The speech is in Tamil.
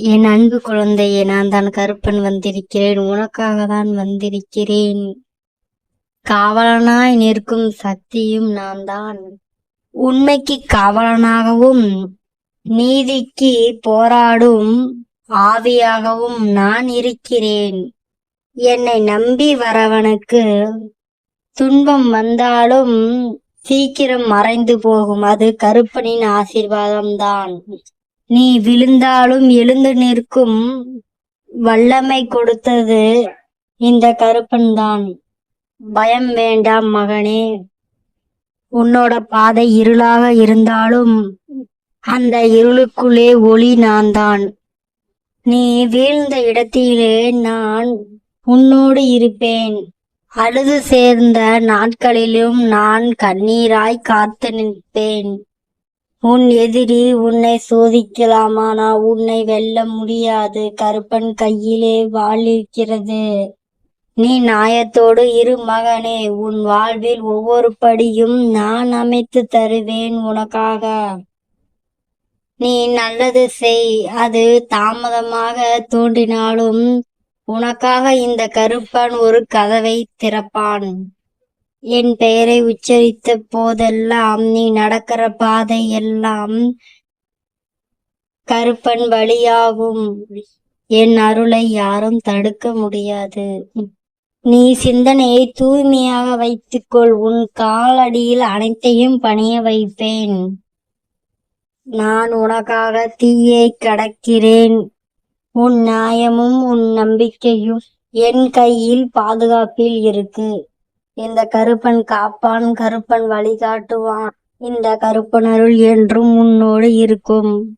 என் அன்பு குழந்தையே நான் தான் கருப்பன் வந்திருக்கிறேன். உனக்காக தான் வந்திருக்கிறேன். காவலனாய் நிற்கும் சக்தியும் நான் தான். உண்மைக்கு காவலனாகவும் நீதிக்கு போராடும் ஆவியாகவும் நான் இருக்கிறேன். என்னை நம்பி வரவனுக்கு துன்பம் வந்தாலும் சீக்கிரம் மறைந்து போகும். அது கருப்பனின் ஆசீர்வாதம்தான். நீ விழுந்தாலும் எழுந்து நிற்கும் வல்லமை கொடுத்தது இந்த கருப்பன் தான் பயம் வேண்டாம் மகனே. உன்னோட பாதை இருளாக இருந்தாலும் அந்த இருளுக்குள்ளே ஒளி நான் தான் நீ வீழ்ந்த இடத்திலே நான் உன்னோடு இருப்பேன். அழுது சேர்ந்த நாட்களிலும் நான் கண்ணீராய் காத்து நிற்பேன். உன் எதிரி உன்னை சோதிக்கலாமானா? உன்னை வெல்ல முடியாது. கருப்பன் கையிலே வாள் இருக்கிறது நீ நாயத்தோடு இரு மகனே. உன் வாழ்வில் ஒவ்வொரு படியும் நான் அமைத்து தருவேன் உனக்காக. நீ நல்லது செய். அது தாமதமாக தோன்றினாலும் உனக்காக இந்த கருப்பன் ஒரு கதவை திறப்பான். என் பெயரை உச்சரித்த போதெல்லாம் நீ நடக்கிற பாதை எல்லாம் கருப்பன் வழியாகும் என் அருளை யாரும் தடுக்க முடியாது. நீ சிந்தனையை தூய்மையாக வைத்துக்கொள். உன் காலடியில் அனைத்தையும் பணிய வைப்பேன். நான் உனக்காக தீயை கடக்கிறேன். உன் நியாயமும் உன் நம்பிக்கையும் என் கையில் பாதுகாப்பில் இருக்கு. இந்த கருப்பன் காப்பான் கருப்பன் வழிகாட்டுவான். இந்த கருப்பன் அருள் என்றும் உன்னோடு இருக்கும்.